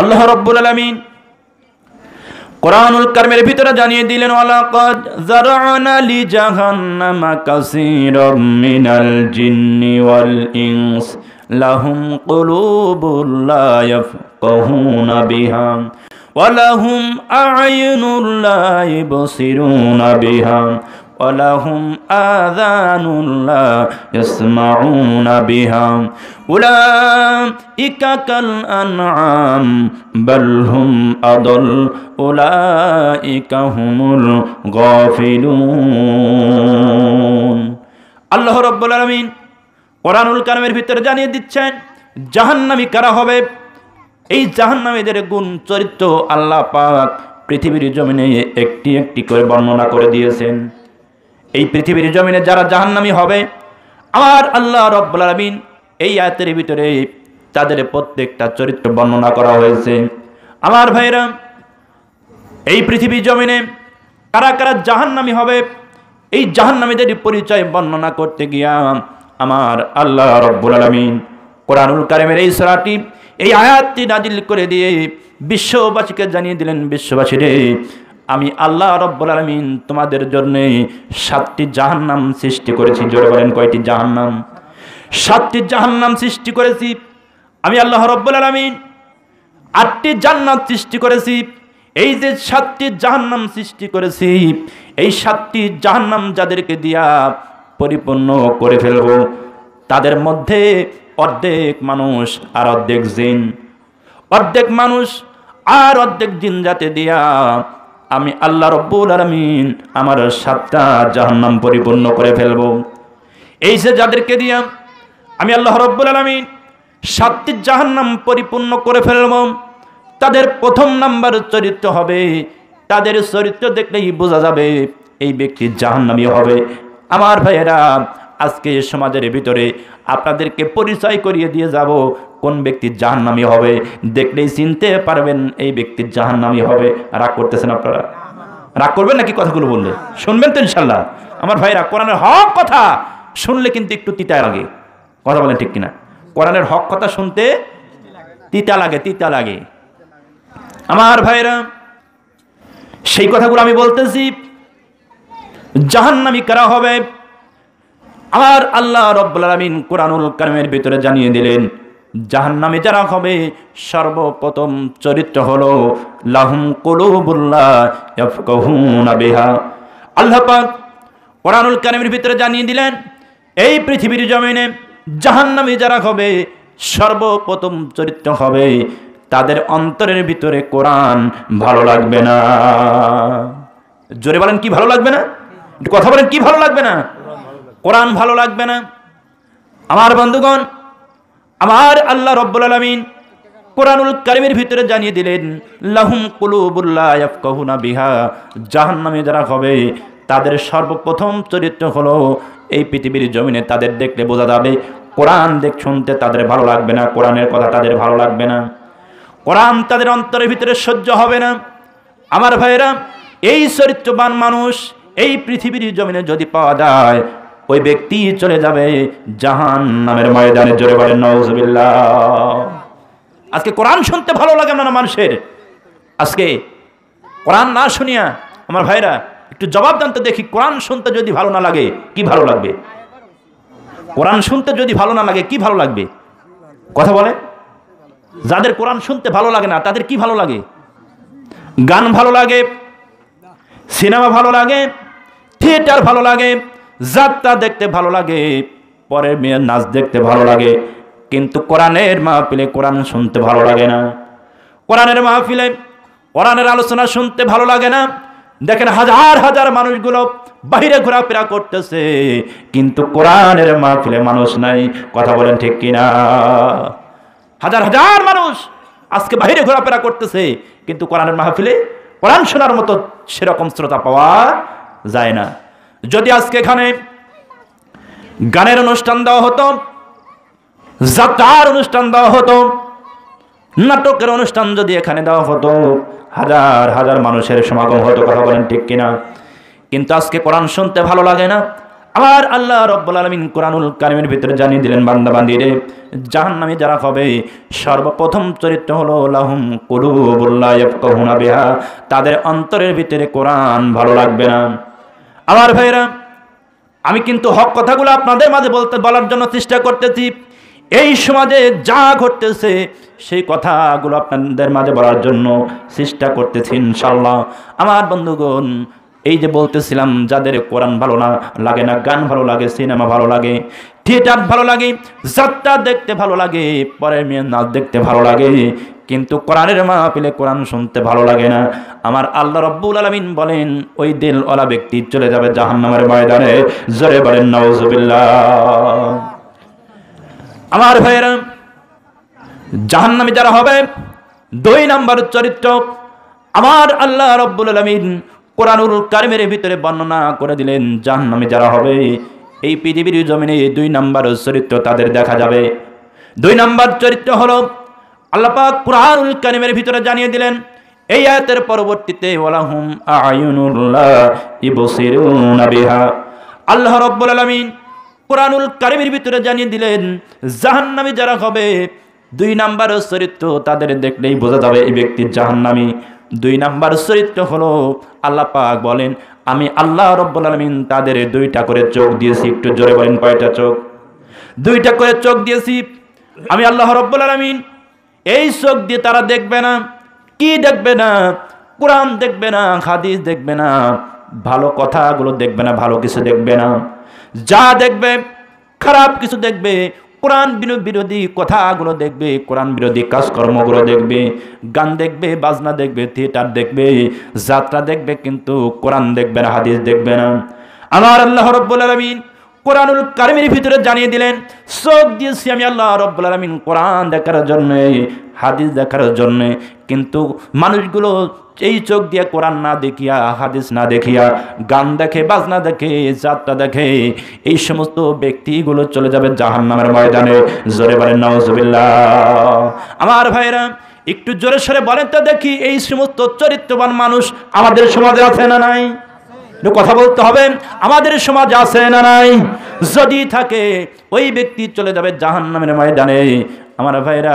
আল্লাহ রব্বুল আলমিন কোরআনুল কারমের ভিতরে জানিয়ে দিলেন, ওয়ালাকাদ যারানা লি জাহান্নামা কাসীরাম মিনাল জিন্নি ওয়াল ইনস, লাহুম কুলুবুল লা ইয়াফকাহুনা বিহা। ওয়ালাহুম আয়নুল্লাহ বসিরুনা বিহাম ওয়ালাহুম আযানুল্লাহ ইয়াসমাউনা বিহাম উলাইকা কাল আনআম, বাল হুম আদল, উলাইকা হুমুল গাফিলুন। আল্লাহ রাব্বুল আলামিন কোরআনুল কারিমের ভিতরে জানিয়ে দিচ্ছেন, জাহান্নামী কারা হবে? এই জাহান্নামীদের গুণ চরিত্র আল্লাহ পাক পৃথিবীর জমিনে একটি একটি করে বর্ণনা করে দিয়েছেন। এই পৃথিবীর জমিনে যারা জাহান্নামী হবে আমার আল্লাহ আলমিন এই আয়াতের ভিতরে তাদের প্রত্যেকটা চরিত্র বর্ণনা করা হয়েছে। আমার ভাইরা, এই পৃথিবীর জমিনে কারা কারা জাহান্নামী হবে, এই জাহান্নামীদের পরিচয় বর্ণনা করতে গিয়া আমার আল্লাহ রব্বুল আলমিন কোরআনুল কারিমের এই সরাটি এই আয়াতটি নাজিল করে দিয়ে বিশ্ববাসীকে জানিয়ে দিলেন বিশ্ববাসী রে আমি আল্লাহ রব্বুল আলমিন তোমাদের জন্যে সাতটি জাহান্নাম সৃষ্টি করেছি। জোরে বলেন কয়টি জাহান্নাম? সাতটি জাহান্নাম সৃষ্টি করেছি। আমি আল্লাহ রব্বুল আলমিন আটটি জান্নাত সৃষ্টি করেছি। এই যে সাতটি জাহান্নাম সৃষ্টি করেছি, এই সাতটি জাহান্নাম যাদেরকে দিয়া পরিপূর্ণ করে ফেলব, তাদের মধ্যে অর্ধেক মানুষ আর অর্ধেক জিন। অর্ধেক মানুষ আর অর্ধেক জিন যাতে দিয়া আমি আল্লাহ রব্বুল আলমিন আমার সাতটা জাহান্নাম পরিপূর্ণ করে ফেলব। এই যে যাদেরকে দিয়া আমি আল্লাহ রব্বুল আলমিন সাতটি জাহান্নাম পরিপূর্ণ করে ফেলব, তাদের প্রথম নাম্বার চরিত্র হবে, তাদের চরিত্র দেখলেই বোঝা যাবে এই ব্যক্তি জাহান্নামী হবে। আমার ভাইয়েরা আজকে সমাজের ভিতরে আপনাদেরকে পরিচয় করিয়ে দিয়ে যাব। কোন ব্যক্তি জাহান্নামী হবে? দেখলেই চিনতে পারবেন এই ব্যক্তি জাহান্নামী হবে। রাগ করতেছেন আপনারা? রাগ করবেন নাকি কথাগুলো বললে? শুনবেন তো ইনশাল্লাহ। আমার ভাইরা, কোরআনের হক কথা শুনলে কিন্তু একটু তিতা লাগে। কথা বলেন ঠিক কিনা? কোরআনের হক কথা শুনতে তিতা লাগে তিতা লাগে। আমার ভাইরা, সেই কথাগুলো আমি বলতেছি, জাহান্নামী কারা হবে? আমার আল্লাহ রব্বুল আলমিন কোরআনুল কারিমের ভিতরে জানিয়ে দিলেন, জাহান্নামে যারা হবে, সর্বপ্রথম চরিত্র হলো লাহুম কুলুবুল্লাহ আল্লাহ কোরআনুল কারিমের ভিতরে জানিয়ে দিলেন, এই পৃথিবীর জমিনে জাহান্নামে যারা হবে, সর্বপ্রথম চরিত্র হবে তাদের অন্তরের ভিতরে কোরআন ভালো লাগবে না। জোরে বলেন কি ভালো লাগবে না? কথা বলেন কি ভালো লাগবে না? কোরআন ভালো লাগবে না। আমার বন্ধুগণ, আমার আল্লাহ রব্বুল আলমিন কোরআনুল কারিমের ভিতরে জানিয়ে দিলেন, লাহুম কুলুবুল্লাহ ইয়াফকাহুনা বিহা, জাহান্নামে যারা হবে, তাদের সর্বপ্রথম চরিত্র হলো এই পৃথিবীর জমিনে তাদের দেখলে বোঝা যাবে, কোরআন দেখ শুনতে তাদের ভালো লাগবে না, কোরআনের কথা তাদের ভালো লাগবে না। কোরআন তাদের অন্তরের ভিতরে সহ্য হবে না। আমার ভাইয়েরা, এই চরিত্রবান মানুষ এই পৃথিবীর জমিনে যদি পাওয়া যায় ওই ব্যক্তি চলে যাবে জাহান নামের ময়দানে। জোরে বলেন নজবিল্লা আজকে কোরআন শুনতে ভালো লাগে না মানুষের। আজকে কোরআন না শুনিয়া আমার ভাইরা, একটু জবাব জানতে দেখি, কোরআন শুনতে যদি ভালো না লাগে, কি ভালো লাগবে? কোরআন শুনতে যদি ভালো না লাগে, কি ভালো লাগবে? কথা বলে? যাদের কোরআন শুনতে ভালো লাগে না, তাদের কি ভালো লাগে? গান ভালো লাগে, সিনেমা ভালো লাগে, থিয়েটার ভালো লাগে যাত্রা দেখতে ভালো লাগে, পরের মেয়ের নাচ দেখতে ভালো লাগে, কিন্তু কোরআনের মাহফিলে কোরআন শুনতে ভালো লাগে না। কোরআনের মাহফিলে কোরআনের আলোচনা শুনতে ভালো লাগে না। দেখেন হাজার হাজার মানুষগুলো বাইরে ঘোরাফেরা করতেছে, কিন্তু কোরআনের মাহফিলে মানুষ নাই। কথা বলেন ঠিক কিনা? হাজার হাজার মানুষ আজকে বাইরে ঘোরাফেরা করতেছে, কিন্তু কোরআনের মাহফিলে কোরআন শোনার মতো সেরকম শ্রোতা পাওয়া যায় না। যদি আজকে এখানে গানের অনুষ্ঠান দেওয়া হতো, যাত্রার অনুষ্ঠান দেওয়া হতো, নাটকের অনুষ্ঠান যদি এখানে দেওয়া হতো, হাজার হাজার মানুষের সমাগম হতো, কথা বলেন ঠিক কিনা? কিন্তু আজকে কোরআন শুনতে ভালো লাগে না। আর আল্লাহ রব্বুল আলমিন কোরআনুল কারিমের ভিতরে জানিয়ে দিলেন, বান্দা বান্দিরে জাহান নামে যারা হবে, সর্বপ্রথম চরিত্র হলো লাহুম কুলুবুল্লাহ বিহা। তাদের অন্তরের ভিতরে কোরআন ভালো লাগবে না। আমার ভাইরা আমি কিন্তু হক কথাগুলো আপনাদের মাঝে বলতে বলার জন্য চেষ্টা করতেছি। এই সমাজে যা ঘটতেছে, সেই কথাগুলো আপনাদের মাঝে বলার জন্য চেষ্টা করতেছি ইনশাল্লাহ আমার বন্ধুগণ, এই যে বলতেছিলাম, যাদের কোরআন ভালো না লাগে না, গান ভালো লাগে, সিনেমা ভালো লাগে থিয়েটার ভালো লাগে, যাত্রা দেখতে ভালো লাগে, পরের মেয়ে নাচ দেখতে ভালো লাগে, কিন্তু কোরআনের মা পেলে কোরআন শুনতে ভালো লাগে না। আমার আল্লাহ রব্বুল আলমিন বলেন, ওই দিলওয়ালা ব্যক্তি চলে যাবে জাহান্নামের ময়দানে। জোরে বলেন নওজুবিল্লাহ আমার ভাইয়েরা, জাহান্নামে যারা হবে, দুই নাম্বার চরিত্র আমার আল্লাহ রব্বুল আলমিন কোরআনুল কারিমের ভিতরে বর্ণনা করে দিলেন, জাহান্নামে যারা হবে এই পৃথিবীর জমিনে এই দুই নাম্বার চরিত্র তাদের দেখা যাবে। দুই নাম্বার চরিত্র হলো আল্লাপাক কোরআনুল কারিমের ভিতরে জানিয়ে দিলেন, এই আয়াতের পরবর্তীতে ওয়ালাহুম আয়ুনুল্লাহ ইবসিরুনা বিহা। আল্লাহ রব্বুল আলামিন কোরআনুল কারিমের ভিতরে জানিয়ে দিলেন, জাহান্নামী যারা হবে, দুই নাম্বার চরিত্র তাদের দেখলেই বোঝা যাবে এই ব্যক্তির জাহান্নামী। দুই নাম্বার চরিত্র হলো আল্লাহ পাক বলেন, আমি আল্লাহ রব্বুল আলমিন তাদের দুইটা করে চোখ দিয়েছি, একটু জোরে বলেন কয়টা চোখ? দুইটা করে চোখ দিয়েছি, আমি আল্লাহ রব্বুল আলমিন, এই চোখ দিয়ে তারা দেখবে না, কি দেখবে না, কোরআন দেখবে না, হাদিস দেখবে না, ভালো কথাগুলো দেখবে না, ভালো কিছু দেখবে না, যা দেখবে, খারাপ কিছু দেখবে কোরআন বিরোধী কথাগুলো দেখবে, কোরআন বিরোধী কাজকর্মগুলো দেখবে, গান দেখবে, বাজনা দেখবে থিয়েটার দেখবে, যাত্রা দেখবে, কিন্তু কোরআন দেখবে না, হাদিস দেখবে না। আমার আল্লাহ রব্বুল আলমিন কোরআনুল কারিমের ভিতরে জানিয়ে দিলেন চোখ দিয়েছি আমি আল্লাহ রব্বুল আলমিন কোরআন দেখার জন্য, হাদিস দেখার জন্য কিন্তু মানুষগুলো এই চোখ দিয়ে কোরআন না দেখিয়া, হাদিস না দেখিয়া, গান দেখে, বাজনা দেখে, যাত্রা দেখে, এই সমস্ত ব্যক্তিগুলো চলে যাবে জাহান নামের ময়দানে। জোরে বলেন আমার ভাইরা, একটু জোরে সরে বলেন তো দেখি, এই সমস্ত চরিত্রবান মানুষ আমাদের সমাজে আছে না নাই? কথা বলতে হবে। আমাদের সমাজ আছে না নাই? যদি থাকে, ওই ব্যক্তি চলে যাবে জাহান নামের ময়দানে। আমার ভাইরা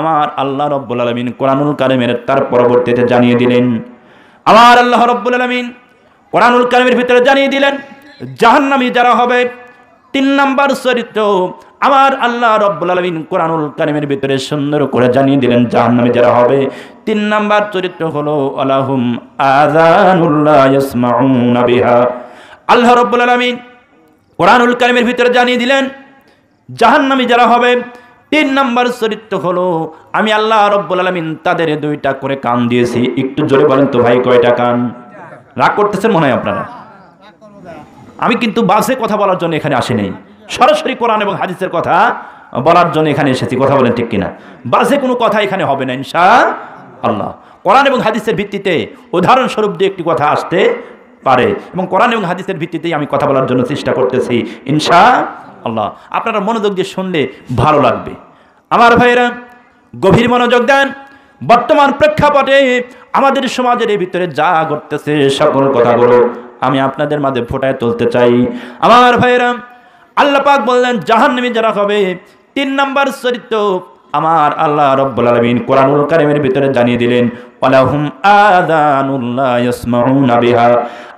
আমার আল্লাহ রব্বুল আলমিন কোরআনুল কারিমের তার পরবর্তীতে জানিয়ে দিলেন। আমার আল্লাহ রব্বুল আলমিন কোরআনুল কারিমের ভিতরে জানিয়ে দিলেন, জাহান্নামি যারা হবে, তিন নাম্বার চরিত্র আমার আল্লাহ রব্বুল আলমিন কোরআনুল কারিমের ভিতরে সুন্দর করে জানিয়ে দিলেন, জাহান্নামে যারা হবে। তিন নাম্বার চরিত্র হলো, আলাহুম আজানুল্লাহ বিহা। আল্লাহ রব্বুল আলমিন কোরআনুল কারিমের ভিতরে জানিয়ে দিলেন, জাহান্নামী যারা হবে, তিন নাম্বার চরিত্র হলো, আমি আল্লাহ রব্বুল আলমিন তাদের দুইটা করে কান দিয়েছি। একটু জোরে বলেন তো ভাই, কয়টা কান? রাগ করতেছেন মনে হয় আপনারা? আমি কিন্তু বাসে কথা বলার জন্য এখানে আসিনি সরাসরি কোরআন এবং হাদিসের কথা বলার জন্য এখানে এসেছি। কথা বলেন ঠিক কিনা? বাসে কোনো কথা এখানে হবে না, ইনশা আল্লাহ কোরআন এবং হাদিসের ভিত্তিতে উদাহরণস্বরূপ দিয়ে একটি কথা আসতে পারে। এবং কোরআন এবং হাদিসের ভিত্তিতেই আমি কথা বলার জন্য চেষ্টা করতেছি, ইনশা আল্লাহ। আপনারা মনোযোগ দিয়ে শুনলে ভালো লাগবে। আমার ভাইয়েরা, গভীর মনোযোগ দেন। বর্তমান প্রেক্ষাপটে আমাদের সমাজের ভিতরে যা ঘটতেছে, সকল কথাগুলো আমি আপনাদের মাঝে ফোটায় তুলতে চাই। আমার ভাইয়েরা, আল্লাহ পাক বললেন, জাহান্নামী যারা হবে, তিন নাম্বার চরিত্র আমার আল্লাহ রব্বুল আলামিন কোরআনুল কারিমের ভিতরে জানিয়ে দিলেন, ওয়ালাহুম বিহা।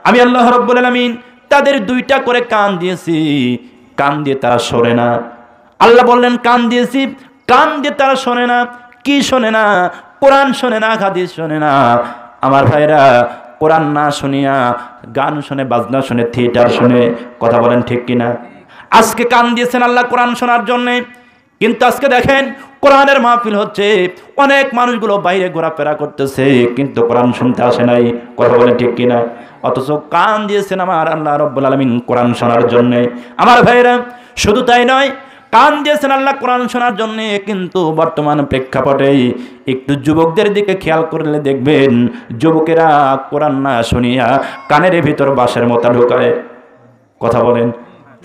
আমি আল্লাহ রব্বুল আলামিন তাদের দুইটা করে কান দিয়েছি, কান দিয়ে তারা শোনে না। আল্লাহ বললেন, কান দিয়েছি, কান দিয়ে তারা শোনে না। কি শোনে না? কোরআন শোনে না, হাদিস শোনে না। আমার ভাইরা কোরআন না শুনিয়া, গান শুনে, বাজনা শুনে, থিয়েটার শুনে কথা বলেন ঠিক কিনা? আজকে কান দিয়েছেন আল্লাহ কোরআন শোনার জন্যে। কিন্তু আজকে দেখেন কোরআনের মাহফিল হচ্ছে, অনেক মানুষগুলো বাইরে ঘোরাফেরা করতেছে, কিন্তু কোরআন শুনতে আসে নাই। কথা বলেন ঠিক কিনা? অথচ কান দিয়েছেন আমার আল্লাহ রব্বুল আলমিন কোরআন শোনার জন্যে। আমার ভাইরা শুধু তাই নয়, কান দিয়েছেন আল্লাহ কোরআন শোনার জন্য কিন্তু বর্তমান প্রেক্ষাপটে একটু যুবকদের দিকে খেয়াল করলে দেখবেন, যুবকেরা কোরআন না শুনিয়া কানের ভিতর বাসের মতো ঢোকায়। কথা বলেন,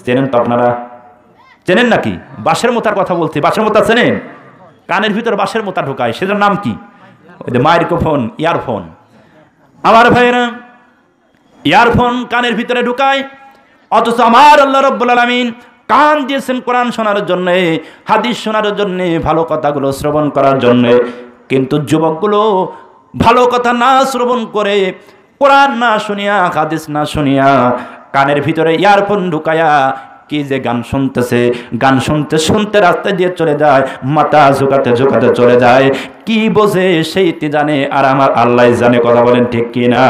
চেনেন তো আপনারা? চেনেন নাকি? বাসের মোতার কথা বলছি বাসের মোতা চেনেন? কানের ভিতর বাসের মোতা ঢোকায়, সেটার নাম কি? ওই মাইক্রোফোন, ইয়ারফোন। আমার ভাইয়েরা, ইয়ারফোন কানের ভিতরে ঢুকায়, অথচ আমার আল্লাহ রব্বুল আলমিন কান দিয়েছেন কোরআন শোনার জন্যে, হাদিস শোনার জন্যে, ভালো কথাগুলো শ্রবণ করার জন্যে। কিন্তু যুবকগুলো ভালো কথা না শ্রবণ করে, কোরআন না শুনিয়া, হাদিস না শুনিয়া, কানের ভিতরে ইয়ারফোন ঢুকায়া কি যে গান শুনতেছে, গান শুনতে শুনতে রাস্তা দিয়ে চলে যায়, মাথা ঝুঁকাতে ঝুঁকাতে চলে যায়। কি বোঝে সেইটি জানে আর আমার আল্লাহ জানে কথা বলেন ঠিক কিনা?